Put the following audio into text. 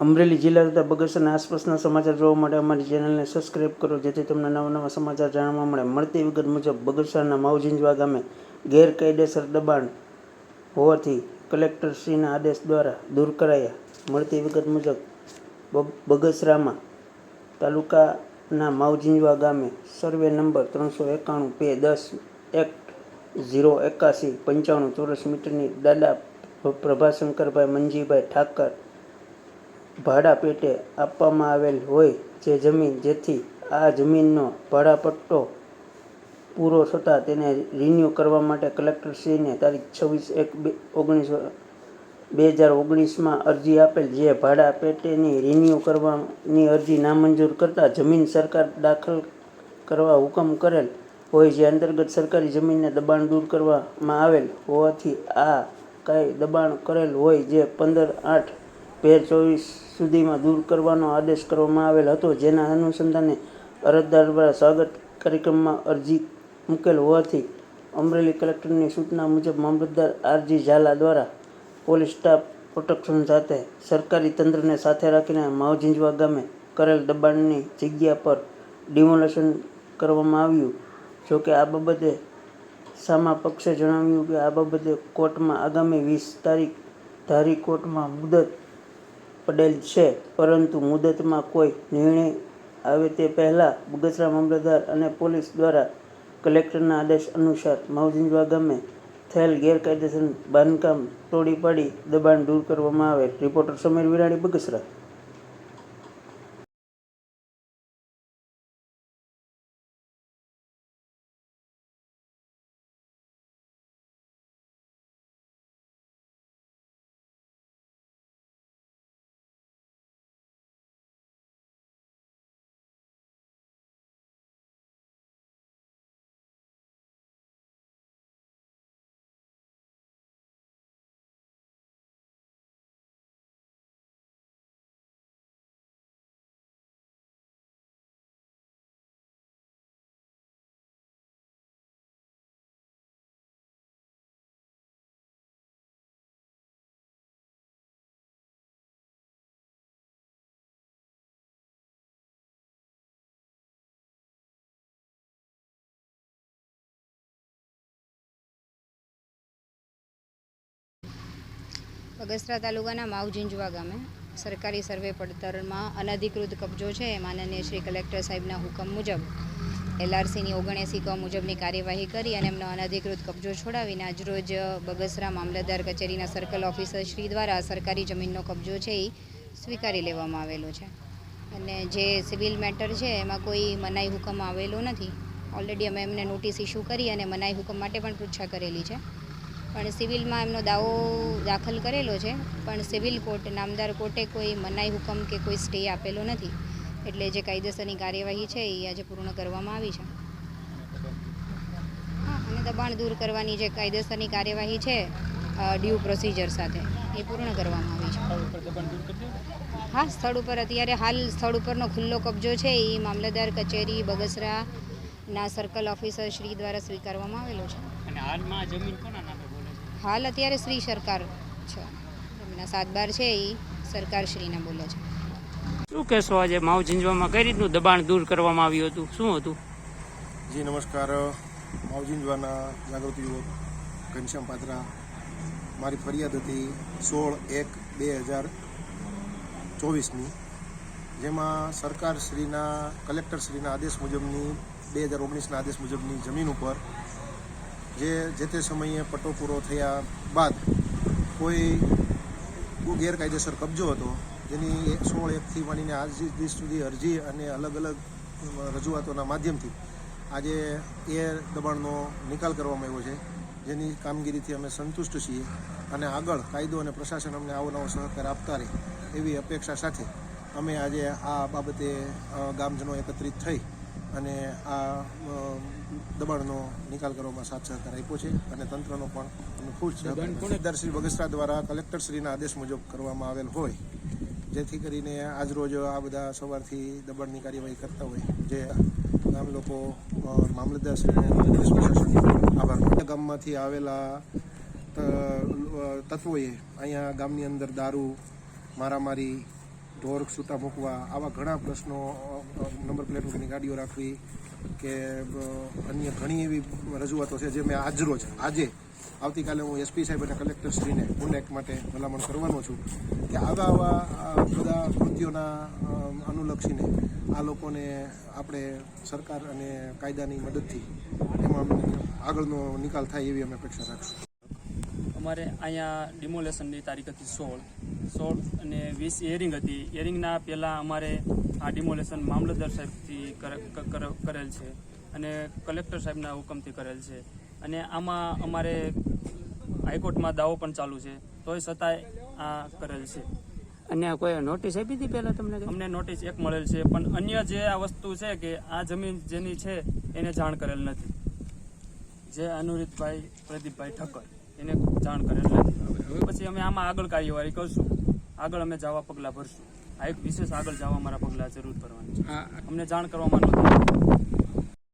અમરેલી જિલ્લા તથા બગસરાના આસપાસના સમાચાર જોવા માટે અમારી ચેનલને સબસ્ક્રાઈબ કરો, જેથી તમને નવા નવા સમાચાર જાણવા મળે. મળતી વિગત મુજબ, બગસરાના માવજીંજવા ગામે ગેરકાયદેસર દબાણ હોવાથી કલેક્ટરશ્રીના આદેશ દ્વારા દૂર કરાયા. મળતી વિગત મુજબ બગસરામાં તાલુકાના માવજીંજવા ગામે સર્વે નંબર ત્રણસો એકાણું પે દસ એક્ટ ઝીરો એકાસી પંચાણું ચોરસ મીટરની દાદા પ્રભાશંકરભાઈ મંજીભાઈ ઠાકર ભાડા પેટે આપવામાં આવેલ હોય જે જમીન જેથી આ જમીનનો ભાડાપટ્ટો પૂરો થતાં તેને રિન્યૂ કરવા માટે કલેક્ટરશ્રીને તારીખ છવ્વીસ એક બે ઓગણીસ, બે હજાર ઓગણીસમાં અરજી આપેલ જે ભાડા પેટેની રિન્યૂ કરવાની અરજી નામંજૂર કરતાં જમીન સરકાર દાખલ કરવા હુકમ કરેલ હોય જે અંતર્ગત સરકારી જમીનને દબાણ દૂર કરવામાં આવેલ હોવાથી આ કાંઈ દબાણ કરેલ હોય જે પંદર આઠ બે ચોવીસ સુધીમાં દૂર કરવાનો આદેશ કરવામાં આવેલ હતો, જેના અનુસંધાને અરજદાર દ્વારા સ્વાગત કાર્યક્રમમાં અરજી મૂકેલ હોવાથી અમરેલી કલેક્ટરની સૂચના મુજબ મામલતદાર આરજી ઝાલા દ્વારા પોલીસ સ્ટાફ પ્રોટેક્શન સાથે સરકારી તંત્રને સાથે રાખીને માવજીંજવા ગામે કરેલ દબાણની જગ્યા પર ડિમોલેશન કરવામાં આવ્યું. જોકે આ બાબતે સામા પક્ષે જણાવ્યું કે આ બાબતે કોર્ટમાં આગામી વીસ તારીખ ધારી કોર્ટમાં મુદત પડેલ છે, પરંતુ મુદતમાં કોઈ નિર્ણય આવે તે પહેલાં બગસરા મામલતદાર અને પોલીસ દ્વારા કલેક્ટરના આદેશ અનુસાર માવજીંજવા ગામે થયેલ ગેરકાયદેસર બાંધકામ તોડી પાડી દબાણ દૂર કરવામાં આવે. રિપોર્ટર સમીર વિરાણી, બગસરા. બગસરા તાલુકાના માવજીંજવા ગામે સરકારી સર્વે પડતરમાં અનધિકૃત કબજો છે માનનીય શ્રી કલેક્ટર સાહેબના હુકમ મુજબ. એલઆરસીની ઓગણએંસી ક મુજબની કાર્યવાહી કરી અને એમનો અનધિકૃત કબજો છોડાવીને આજરોજ બગસરા મામલતદાર કચેરીના સર્કલ ઓફિસર શ્રી દ્વારા સરકારી જમીનનો કબજો છે એ સ્વીકારી લેવામાં આવેલો છે. અને જે સિવિલ મેટર છે એમાં કોઈ મનાઈ હુકમ આવેલો નથી. ઓલરેડી અમે એમને નોટિસ ઇસ્યુ કરી અને મનાઈ હુકમ માટે પણ પૃચ્છા કરેલી છે. પણ સિવિલમાં એમનો દાવો દાખલ કરેલો છે. પણ સિવિલ કોર્ટ નામદાર કોર્ટે કોઈ મનાઈ હુકમ કે કોઈ સ્ટે આપેલો નથી. એટલે જે કાયદેસરની કાર્યવાહી છે એ આજે પૂર્ણ કરવામાં આવી છે. હા અને દબાણ દૂર કરવાની જે કાયદેસરની કાર્યવાહી છે ડ્યુ પ્રોસિજર સાથે એ પૂર્ણ કરવામાં આવી છે. હા સ્થળ ઉપર અત્યારે હાલ સ્થળ ઉપરનો ખુલ્લો કબજો છે એ મામલતદાર કચેરી બગસરાના સર્કલ ઓફિસર શ્રી દ્વારા સ્વીકારવામાં આવેલો છે. અને હાલમાં જમીન કોના નામે છે હાલ અત્યારે શ્રી સરકાર છે. એમના સાતબાર છે એ સરકારશ્રીના બોલે છે. શું કહેશો આજે? માવ ઝીંઝવામાં કઈ રીતનું દબાણ દૂર કરવામાં આવ્યું હતું? શું હતું? જી નમસ્કાર. માવ ઝીંઝવાના જાગૃતિ યુવક ઘનશ્યામ પાત્રા. મારી ફરિયાદ હતી સોળ એક બે હજાર ચોવીસની જેમાં સરકારશ્રીના કલેક્ટરશ્રીના આદેશ મુજબની બે હજાર ઓગણીસના આદેશ મુજબની જમીન ઉપર જે જે તે સમયે પટ્ટો પૂરો થયા બાદ કોઈ ગેરકાયદેસર કબજો હતો, જેની સોળ એકથી માંડીને આજ દિવસ સુધી અરજી અને અલગ અલગ રજૂઆતોના માધ્યમથી આજે એ દબાણનો નિકાલ કરવામાં આવ્યો છે. જેની કામગીરીથી અમે સંતુષ્ટ છીએ અને આગળ કાયદો અને પ્રશાસન અમને આવો નવો સહકાર આપતા રહે એવી અપેક્ષા સાથે અમે આજે આ બાબતે ગામજનો એકત્રિત થઈ અને આ દબાણનો નિકાલ કરવામાં સાથ સહકાર આપ્યો છે અને તંત્રનો પણ ખુશ છે મામલતદાર શ્રી બગસરા દ્વારા કલેક્ટરશ્રીના આદેશ મુજબ કરવામાં આવેલ હોય. જેથી કરીને આજરોજ આ બધા સવારથી દબાણની કાર્યવાહી કરતા હોય. જે ગામ લોકો મામલતદાર મામલતદારશ્રીનો આભાર ગામમાંથી આવેલા તત્વોએ અહીંયા ગામની અંદર દારૂ મારામારી ઢોર સૂતા મૂકવા આવા ઘણા પ્રશ્નો નંબર પ્લેટ ગાડીઓ રાખવી કે અન્ય ઘણી એવી રજૂઆતો છે જે મેં આજરોજ આજે, આવતીકાલે હું એસપી સાહેબ અને કલેક્ટરશ્રીને પુનઃ માટે ભલામણ કરવાનો છું કે આવા આવા બધા કૃત્યોના અનુલક્ષીને આ લોકોને આપણે સરકાર અને કાયદાની મદદથી એમાં આગળનો નિકાલ થાય એવી અમે અપેક્ષા રાખશું. અમારે અહીંયા ડિમોલેશનની તારીખ હતી સોળ. સોળ અને વીસ હિયરિંગ હતી. હિયરિંગના પહેલાં અમારે આ ડિમોલેશન મામલતદાર સાહેબથી કર- કરેલ છે અને કલેક્ટર સાહેબના હુકમથી કરેલ છે. અને આમાં અમારે હાઈકોર્ટમાં દાવો પણ ચાલુ છે. તોય છતાંય આ કરેલ છે. અને કોઈ નોટિસ આપી હતી પહેલાં તમને અમને નોટિસ એક મળેલ છે પણ અન્ય જે આ વસ્તુ છે કે આ જમીન જેની છે એને જાણ કરેલ નથી. જે અનુરીતભાઈ પ્રદીપભાઈ ઠક્કર. એને જાણ કરે એટલે પછી અમે આમાં આગળ કાર્યવાહી કરશું. આગળ અમે જવા પગલાં ભરશું. આ એક વિશેષ આગળ જવા મારા પગલાં જરૂર ભરવાની છે. અમને જાણ કરવામાં નહોતી